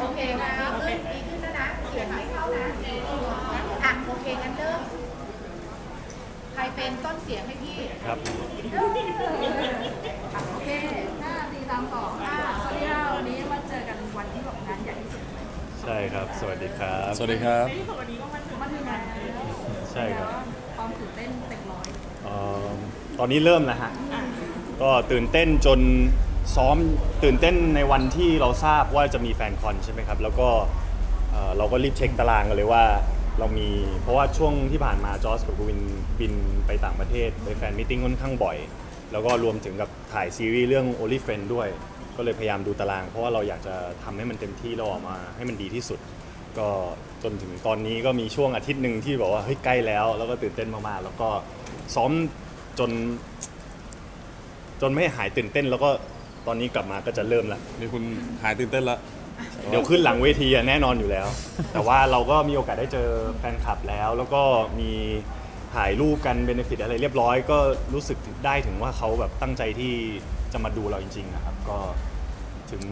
โอเคนะขึ้นดีขึ้นแล้วนะ เสียงไม่เข้านะอะโอเคงั้นเริ่ม ใครเป็นต้นเสียงให้พี่ครับโอเคห้าสี่สามสองอ่าสวัสดีค่ะวันนี้มาเจอกันวันที่แบบงานใหญ่ที่สุดเลยใช่ครับ สวัสดีครับ สวัสดีครับมาถึงงานแล้วใช่ครับความตื่นเต้นเต็มร้อย เอ่อตอนนี้เริ่มแล้วฮะ ก็ตื่นเต้นจน ซ้อมตื่นเต้นในวันที่เราทราบว่าจะมีแฟนคอนใช่ไหมครับ แล้วก็เอ่อเราก็รีบเช็คตารางกันเลยว่าเรามีเพราะว่าช่วงที่ผ่านมาจอร์สกับกวินบินไปต่างประเทศไปแฟนมิทติ้งค่อนข้างบ่อย แล้วก็รวมถึงกับถ่ายซีรีส์เรื่อง Only Friend ด้วย ก็เลยพยายามดูตาราง เพราะว่าเราอยากจะทำให้มันเต็มที่เราออกมาให้มันดีที่สุด ก็จนถึงตอนนี้ก็มีช่วงอาทิตย์หนึ่งที่บอกว่าเฮ้ยใกล้แล้ว แล้วก็ตื่นเต้นมากๆแล้วก็ซ้อมจน จนไม่หายตื่นเต้นแล้วก็ ตอนนี้กลับมาก็จะเริ่มละนี่คุณหายตื่นเต้นแล้วเดี๋ยวขึ้นหลังเวทีอะแน่นอนอยู่แล้ว แต่ว่าเราก็มีโอกาสได้เจอแฟนคลับแล้ว แล้วก็มีถ่ายรูปกันเบนฟิตอะไรเรียบร้อย ก็รู้สึกได้ถึงว่าเขาแบบตั้งใจที่จะมาดูเราจริง ๆ นะครับ ก็ถึง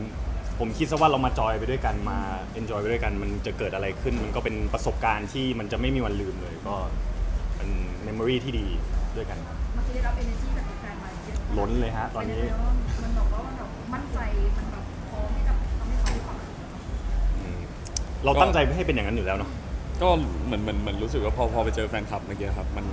ผมคิดซะว่าเรามาจอยไปด้วยกันมาเอนจอยไปด้วยกัน มันจะเกิดอะไรขึ้น มันก็เป็นประสบการณ์ที่มันจะไม่มีวันลืมเลย ก็เป็นเมมโมรีที่ดีด้วยกันครับ เมื่อกี้ได้รับ energy จากแฟนๆมาเยอะล้นเลยฮะตอนนี้ เป็ยังไงบ้าง มันบอกว่ามันแบบมั่นใจมันแบบพร้อมที่จะทำให้เขาได้ฟังอืมเราตั้งใจให้เป็นอย่างนั้นอยู่แล้วเนาะก็เหมือนเหมือนเหมือนรู้สึกว่าพอพอไปเจอแฟนคลับเมื่อกี้ครับ มัน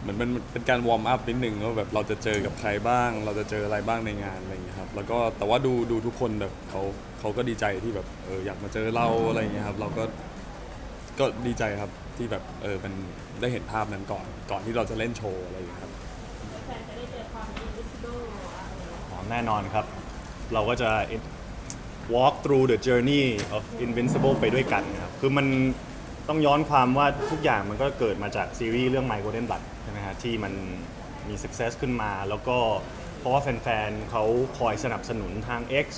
เหมือนมันเป็นการวอร์มอัพนิดนึงว่าแบบเราจะเจอกับใครบ้าง เราจะเจออะไรบ้างในงานอะไรอย่างเงี้ยครับ แล้วก็แต่ว่าดูดูทุกคนแบบเขาเขาก็ดีใจที่แบบเอออยากมาเจอเราอะไรอย่างเงี้ยครับ เราก็ก็ดีใจครับที่แบบเออมันได้เห็นภาพนั้นก่อนก่อนที่เราจะเล่นโชว์อะไรอย่างเงี้ยครับ อ๋อ แน่นอนครับ เราก็จะ walk through the journey of invincible ไปด้วยกันครับ คือมันต้องย้อนความว่าทุกอย่างมันก็เกิดมาจากซีรีส์เรื่อง My Golden Blood ใช่ไหมฮะที่มันมี success ขึ้นมา แล้วก็เพราะว่าแฟนๆเขาคอยสนับสนุนทาง X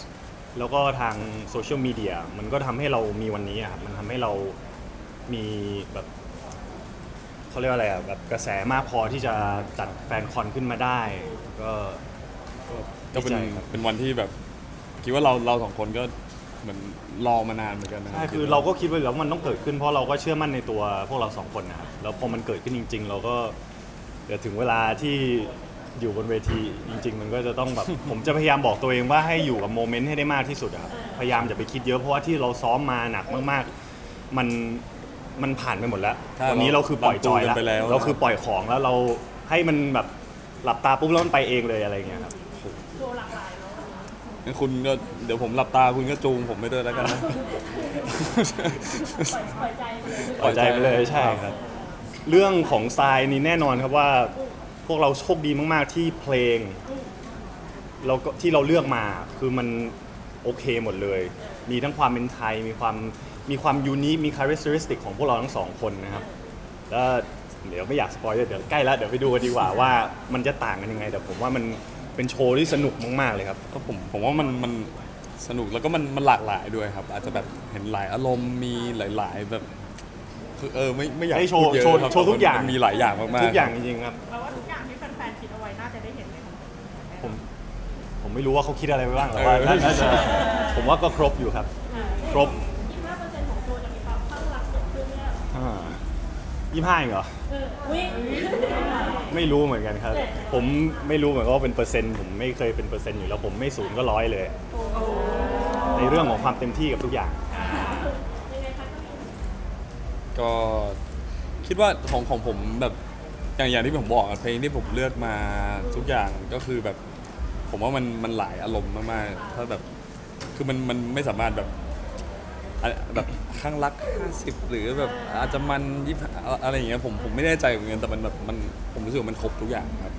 แล้วก็ทางโซเชียลมีเดียมันก็ทำให้เรามีวันนี้อะครับมันทำให้เรามีแบบเขาเรียกว่าอะไรอะแบบกระแสมากพอที่จะจัดแฟนคอนขึ้นมาได้ ก็ก็ ก็เป็นดีใจครับ เป็นวันที่แบบคิดว่าเราเราสองคนก็เหมือนรอมานานเหมือนกันนะใช่คือเราก็คิดไว้อยู่แล้วว่ามันต้องเกิดขึ้นเพราะเราก็เชื่อมั่นในตัวพวกเราสองคนนะครับแล้วพอมันเกิดขึ้นจริง ๆ เราก็เดี๋ยวถึงเวลาที่อยู่บนเวทีจริง ๆ มันก็จะต้องแบบ ผมจะพยายามบอกตัวเองว่าให้อยู่กับโมเมนต์ให้ได้มากที่สุดอะครับพยายามอย่าไปคิดเยอะเพราะว่าที่เราซ้อมมาหนักมากๆ มันมันผ่านไปหมดแล้วใช่วันนี้เราคือปล่อยจอยเราจูนกันไปแล้วเราคือปล่อยของแล้วเราให้มันแบบหลับตาปุ๊บแล้วมันไปเองเลยอะไรอย่างเงี้ยครับ งั้นคุณก็เดี๋ยวผมหลับตาคุณก็จูงผมไปด้วยแล้วกันนะปล่อยใจไปเลยใช่ครับ เรื่องของสไตล์นี่แน่นอนครับว่า พวกเราโชคดีมาก ๆ ที่เพลงเราก็ที่เราเลือกมาคือมันโอเคหมดเลย มีทั้งความเป็นไทย มีความมีความยูนิค มีคุณลักษณะของพวกเราทั้งสองคนนะครับ แล้วเดี๋ยวไม่อยากสปอยเลยเดี๋ยวใกล้แล้วเดี๋ยวไปดูกันดีกว่าว่ามันจะต่างกันยังไงแต่ผมว่ามัน เป็นโชว์ที่สนุกมากๆเลยครับ ก็ผมผมว่ามันมันสนุกแล้วก็มันมันหลากหลายด้วยครับ อาจจะแบบเห็นหลายอารมณ์มีหลาย ๆ แบบคือเออไม่ไม่อยากให้โชว์พูดเยอะโชว์ครับโชว์ทุกอย่าง มันมีหลายอย่างมากๆทุกอย่างจริงๆครับ แปลว่าทุกอย่างที่แฟนๆคิดเอาไว้น่าจะได้เห็นในของผมผมไม่รู้ว่าเขาคิดอะไรไปบ้างแต่ว่าน่าน่าจะผมว่าก็ครบอยู่ครับ ครบ 25%ของโชว์จะมีความข้างรักเกิดขึ้นเนี่ย ยี่ห้าเหรอเออวิ่งไม่รู้เหมือนกันครับ ผมไม่รู้เหมือนกันว่าเป็นเปอร์เซ็นต์ผมไม่เคยเป็นเปอร์เซ็นต์อยู่แล้วผมไม่ศูนย์ก็ร้อยเลย ในเรื่องของความเต็มที่กับทุกอย่าง ก็คิดว่าของของผมแบบอย่างอย่างที่ผมบอกอะเพลงที่ผมเลือกมาทุกอย่างก็คือแบบ ผมว่ามันมันหลายอารมณ์มากๆถ้าแบบคือมันมันไม่สามารถแบบ อะแบบข้างรัก 50 หรือแบบอาจจะมันยี่อะไรอย่างเงี้ยผมผมไม่แน่ใจเหมือนกันแต่มันแบบมันผมรู้สึกว่ามันครบทุกอย่างครับ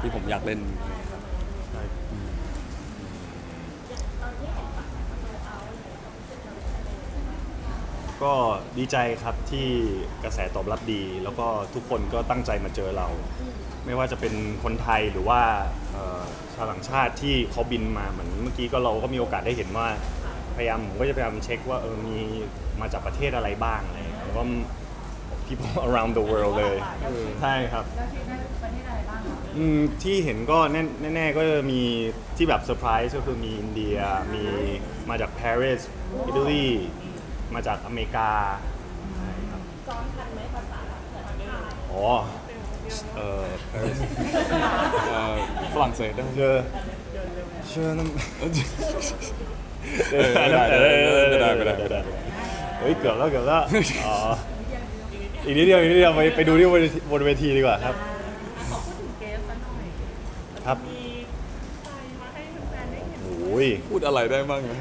ที่ผมอยากเล่น ก็ดีใจครับที่กระแสตอบรับดี แล้วก็ทุกคนก็ตั้งใจมาเจอเรา ไม่ว่าจะเป็นคนไทยหรือว่าเอ่อชาวต่างชาติที่เขาบินมาเหมือนเมื่อกี้ก็เราก็มีโอกาสได้เห็นว่า พยายามผมก็จะพยายามเช็คว่าเออมีมาจากประเทศอะไรบ้างอะไรอย่างเงี้ยแล้วก็ people around the world เลยใช่ครับ แล้วที่ได้ประเทศอะไรบ้างคะอืมที่เห็นก็แน่แน่ๆก็จะมีที่แบบเซอร์ไพรส์ก็คือมีอินเดียมีมาจากปารีสอิตาลีมาจากอเมริกาใช่ครับซ้อมทันไหมภาษาเหมือนกันอ๋อเออ Paris เอ่อฝรั่งเศสได้เจอเชื่อน้ำ เออไม่ได้ไม่ได้ไม่ได้ไม่ได้เฮ้ยเกือบแล้วเกือบแล้วอ๋ออีกนิดเดียวอีกนิดเดียวไปไปดูที่บนบนเวทีดีกว่าครับ ขอพูดถึงเกสหน่อยครับ มีใครมาให้แฟนๆได้เห็นโอ้ย พูดอะไรได้บ้างนะ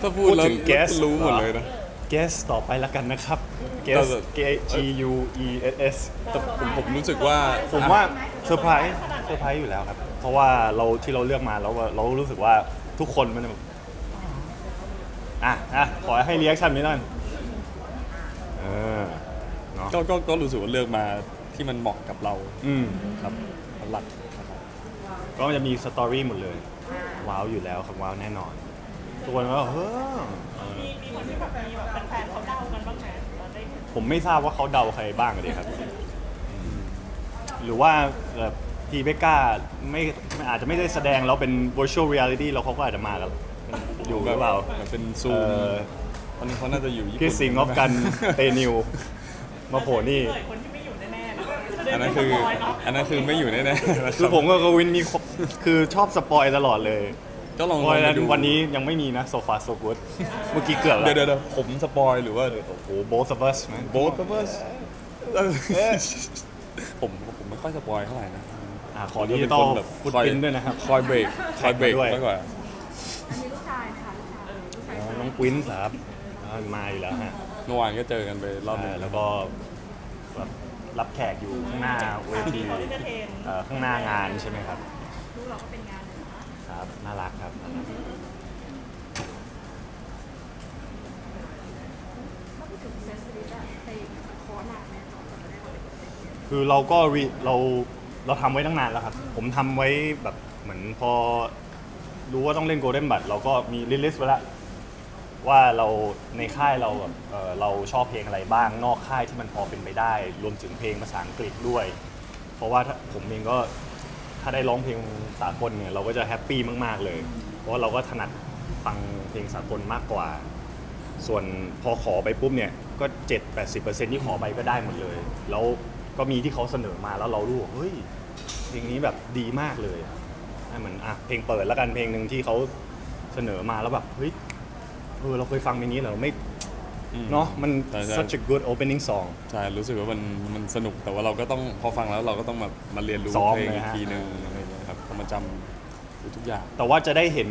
ถ้าพูดแล้วถึง guest รู้หมดเลยนะ guest ต่อไปล้วกันนะครับ guest แต่ G U E S S แต่ผมผมรู้สึกว่าผมว่าเซอร์ไพรส์เซอร์ไพรส์อยู่แล้วครับ เพราะว่าเราที่เราเลือกมาแล้วเรารู้สึกว่าทุกคนมันแบบ อะอะขอให้เรียกชันนี้หน่อยเออเนาะก็ก็ก็รู้สึกว่าเลือกมาที่มันเหมาะกับเราอืม ครับหลักนะครับ ก็จะมีสตอรี่หมดเลย ว้าวอยู่แล้วครับว้าวแน่นอนทุกคนก็เฮ้อเออมีมีคนที่แบบมีแบบแฟนๆเขาเดากันบ้างไหมเราได้เห็นผมไม่ทราบว่าเขาเดาใครบ้างเลยครับอืมหรือว่าแบบพีเบก้าไม่ไม่อาจจะไม่ได้แสดงแล้วเป็น virtual reality แล้วเขาก็อาจจะมากัน อยู่หรือเปล่าแบบเป็นซูเอมอตอนนี้เขาน่าจะอยู่ญี่คิปุ่ดนสิงออฟกันเตนิว มาโผล่นี่เลยคนที่ไม่อยู่แน่ๆนะอันนั้นคือจะได้ไม่สปยเนาะอันนั้นคือไม่อยู่แน่ๆนะครับคือผมกับกวินมีครบคือชอบสปอยตลอดเลยก็ลองเพลราะองฉะไปนั้นดูวันนี้ยังไม่มีนะโซฟาโซกูดเมื่อกี้เกือบแล้วเดี๋ยวเดี๋ยวเดี๋ยวผมสปอยหรือว่า โอ้โห both of us man both of us ผมผมไม่ค่อยสปอยเท่าไหร่นะอะขอผมดิจะจิเป็นตอคลนแบบฟุตคอยพินด้วยนะครับ คอยเบรกคอยเบรกด้วย มากกว่า อันนี้ลูกชายนะคะลูกชายลูก ชายอ๋อน้องกวินครับอ่ามาอยู่แล้วฮะเมื่อวานก็เจอกันไปรอบหนึงอ่าแล้วก็แบบรับแขกอยู่ข้างหน้าเวทีเอ่อข้างหน้างานใช่ไหมครับลูกเราก็เป็นงานเลยนะคะครับน่ารักครับน่ารักถ้าพูดถึงเซนส์ลิสอะไปคอร์สนานไหมก่อนจะได้มาเป็นเซนส์ลิสคือเราก็รีเราเราทำไว้ตั้งนานแล้วครับ ผมทำไว้แบบเหมือนพอรู้ว่าต้องเล่นโกลเด้นบัตเราก็มีลิสต์ไว้แล้ว ว่าเราในค่ายเราแบบเอ่อเราชอบเพลงอะไรบ้างนอกค่ายที่มันพอเป็นไปได้ รวมถึงเพลงภาษาอังกฤษด้วย เพราะว่าถ้าผมเองก็ถ้าได้ร้องเพลงสากลเนี่ยเราก็จะแฮปปี้มากๆเลย เพราะเราก็ถนัดฟังเพลงสากลมากกว่า ส่วนพอขอไปปุ๊บเนี่ยก็ 7-80%ที่ขอไปก็ได้หมดเลย แล้วก็มีที่เขาเสนอมาแล้วเรารู้ว่าเฮ้ยเพลงนี้แบบดีมากเลยเหมือนอะเพลงเปิดแล้วกันเพลงหนึ่งที่เขาเสนอมาแล้วแบบเฮ้ย ออเราเคยฟังเพลงนี้เหรอไม่อืม เนาะมัน ใช่ใช่ such a good opening song ใช่รู้สึกว่ามันมันสนุกแต่ว่าเราก็ต้องพอฟังแล้วเราก็ต้องแบบมาเรียนรู้ซ้อมเพลงเลยอีกฮะ ทีนึงอะไรอย่างเงี้ยครับต้องมาจำทุกอย่าง แต่ว่าจะได้เห็น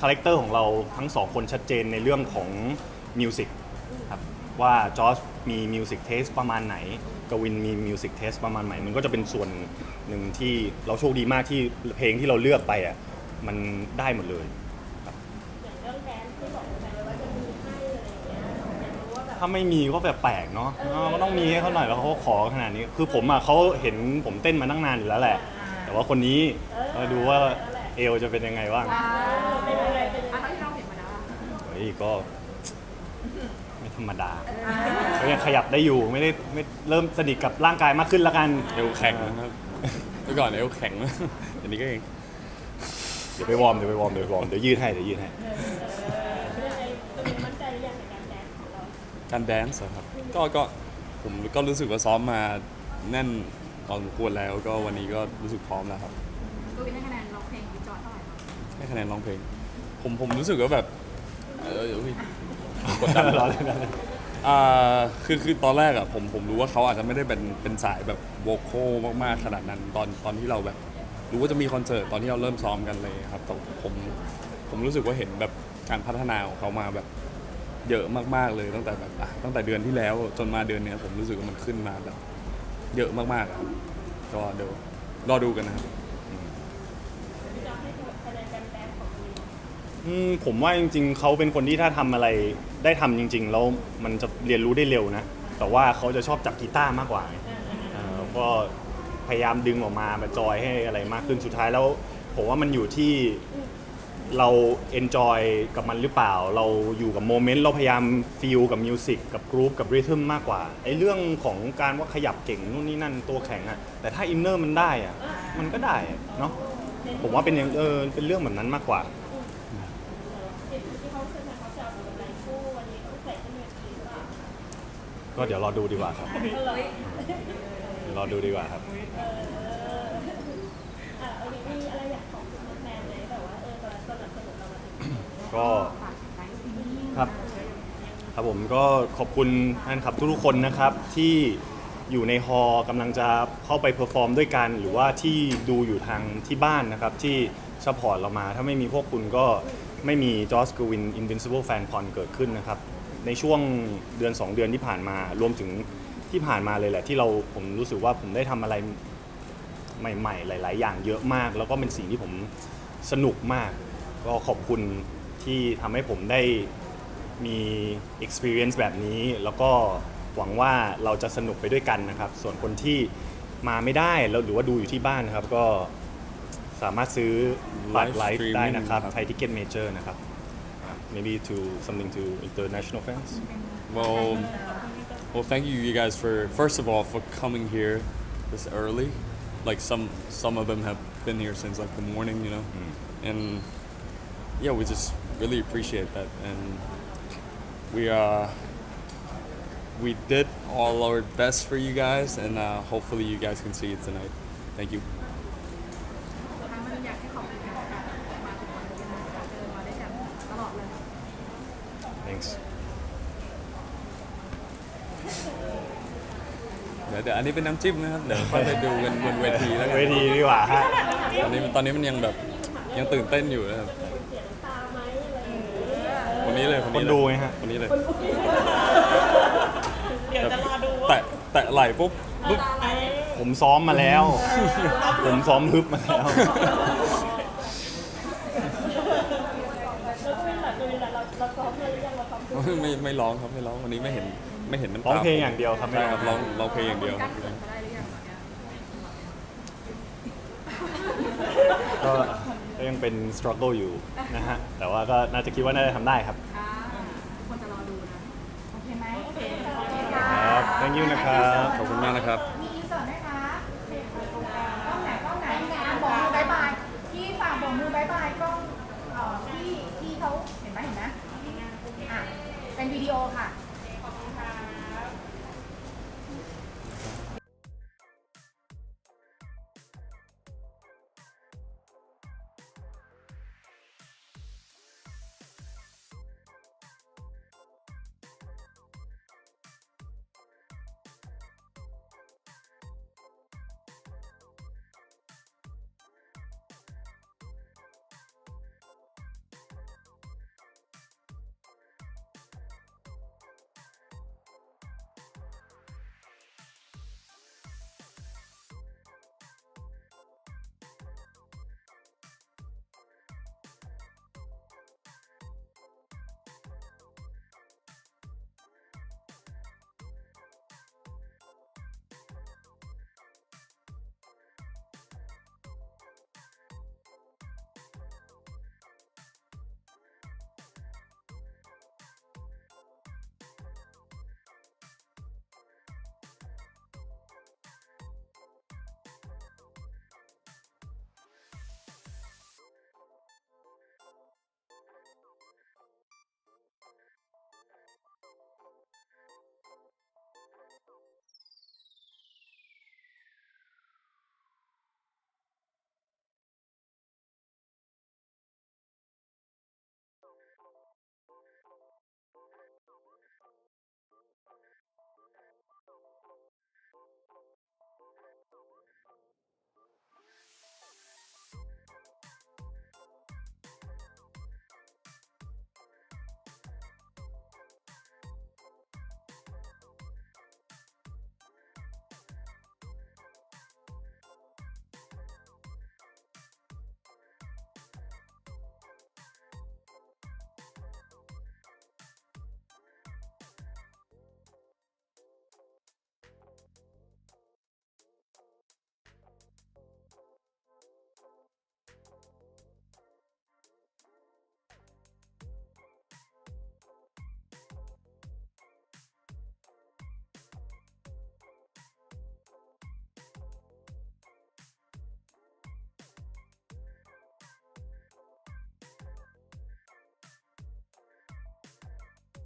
คาแรคเตอร์ของเราทั้งสองคนชัดเจนในเรื่องของมิวสิกครับว่าจอร์จมีมิวสิกเทสประมาณไหนกวินมีมิวสิกเทสประมาณไหน มันก็จะเป็นส่วนหนึ่งที่เราโชคดีมากที่เพลงที่เราเลือกไปอะมันได้หมดเลย ถ้าไม่มีก็แบบแปลกเนาะเออก็ต้องมีให้เขาหน่อยแล้วเขาก็ขอขนาดนี้ คือผมอะเขาเห็นผมเต้นมาตั้งนานอยู่แล้วแหละ แต่ว่าคนนี้เออดูว่าเอลจะเป็นยังไงบ้างอ่าเป็นอะไรเป็นอะเท่าที่เราเห็นมาแล้วอะเฮ้ยก็ ไม่ธรรมดาก็ยังขยับได้อยู่ไม่ได้ไม่เริ่มสนิทกับร่างกายมากขึ้นแล้วกันเอวแข็งนะครับเมื่อก่อนเอวแข็งอันนี้ก็เอง เดี๋ยวไปวอร์มเดี๋ยวไปวอร์มเดี๋ยวไปวอร์มเดี๋ยวยืดให้เดี๋ยวยืดให้ยั การแดนซ์เหรอครับก็ก็ผมก็รู้สึกว่าซ้อมมาแน่นตอนสมควรแล้วก็วันนี้ก็รู้สึกพร้อมแล้วครับตัววินให้คะแนนร้องเพลงวิจอร์เท่าไหร่คะให้คะแนนร้องเพลง ผมผมรู้สึกว่าแบบเออเดี๋ยวพี่กดดันรอเลยนะอ่าคือคือตอนแรกอะผมผมรู้ว่าเขาอาจจะไม่ได้เป็นเป็นสายแบบโวคอลมากๆขนาดนั้นตอนตอนที่เราแบบ รู้ว่าจะมีคอนเสิร์ตตอนที่เราเริ่มซ้อมกันเลยครับแต่ผมผมรู้สึกว่าเห็นแบบการพัฒนาของเขามาแบบ เยอะมากๆเลยตั้งแต่แบบอะตั้งแต่เดือนที่แล้วจนมาเดือนเนี้ยผมรู้สึกว่ามันขึ้นมาแบบเยอะมากๆอะก็เดี๋ยวรอดูกันนะครับอืมผมว่าจริง ๆเขาเป็นคนที่ถ้าทำอะไรได้ทำจริง ๆ แล้วมันจะเรียนรู้ได้เร็วนะ แต่ว่าเขาจะชอบจับกีตาร์มากกว่าเออก็พยายามดึงออกมามาจอยให้อะไรมากขึ้นสุดท้ายแล้ว ผมว่ามันอยู่ที่ เราเอนจอยกับมันหรือเปล่า เราอยู่กับโมเมนต์เราพยายามฟีลกับมิวสิกกับกรุ๊ปกับริทึมมากกว่าไอ้เรื่องของการว่าขยับเก่งนู่นนี่นั่นตัวแข็งอะแต่ถ้าอินเนอร์มันได้อะมันก็ได้อะเนาะผมว่าเป็นอย่างเออเป็นเรื่องแบบนั้นมากกว่า ก็เดี๋ยวรอดูดีกว่าครับเออเหรอเดี๋ยวรอดูดีกว่าครับ เออ ก็ครับ ครับผมก็ขอบคุณแฟนคลับทุกๆคนนะครับที่อยู่ในฮอลล์กำลังจะเข้าไปเพอร์ฟอร์มด้วยกัน หรือว่าที่ดูอยู่ทางที่บ้านนะครับ ที่สปอร์ตเรามา ถ้าไม่มีพวกคุณก็ไม่มีจอสกวิน Invincible Fan Con เกิดขึ้นนะครับ ในช่วงเดือน 2 เดือนที่ผ่านมารวมถึงที่ผ่านมาเลยแหละ ที่เราผมรู้สึกว่าผมได้ทำอะไรใหม่ ๆ หลาย ๆ อย่างเยอะมาก แล้วก็เป็นสิ่งที่ผมสนุกมาก ก็ขอบคุณ ที่ทำให้ผมได้มี experience แบบนี้ แล้วก็หวังว่าเราจะสนุกไปด้วยกันนะครับ ส่วนคนที่มาไม่ได้แล้วหรือว่าดูอยู่ที่บ้านนะครับก็สามารถซื้อบัตร Live ไลฟ์ streaming ได้นะครับครับ ไทยทิเก็ตเมเจอร์นะครับ maybe to something to international fans Well, well, thank you, you guys, for first of all for coming here this early. Like some some of them have been here since like the morning, you know, and yeah, we just really appreciate that, and we uh we did all our best for you guys, and uh, hopefully you guys can see it tonight. Thank you. สุดท้ายมันอยากให้ขอบคุณกันนะคะมาถึงวันนี้นะคะเจอมาด้วยกันตลอดเลย thanks เดี๋ยวเดี๋ยวอันนี้เป็นน้ำจิ้มนะครับ เดี๋ยวค่อยไปดูกันบนเวทีแล้วกันเวทีดีกว่าฮะตอนนี้ตอนนี้มันยังแบบยังตื่นเต้นอยู่นะครับ คนนี้เลยคนคนนี้เลยดูไงฮะ คนนี้เลย เดี๋ยวจะรอดูแตะแตะไหล่ปุ๊บปุ๊บ ผมซ้อมมาแล้ว ผมซ้อมฮึบมาแล้ว แล้วก็เป็นแบบดูแลเราเราซ้อมเลยหรือยังเราซ้อมดูไม่ไม่ร้องครับไม่ร้องวันนี้ไม่เห็นไม่เห็นน้ำตาร้องเพลงอย่างเดียวครับไม่ใช่ร้คอรับร้องร้องเพลงอย่างเดียวกั้นเขิ นเขาได้หรือยังเนี่ยก็ก็ยังเป็น struggle อยู่นะฮะ แต่ว่าก็น่าจะคิดว่าน่าจะทำได้ครับ อ่าทุกคนจะรอดูนะ โอเคไหมโอเคครับ thank you นะครับ ขอบคุณมากนะครับ มีอินเสิร์ตไหมคะกล้องไหนกล้องไหนอะบอกมือบายบายพี่ฝากบอกมือบายบายกล้องเอ่อที่ที่เขาเห็นไหมเห็นไหมอะเป็นวิดีโอค่ะ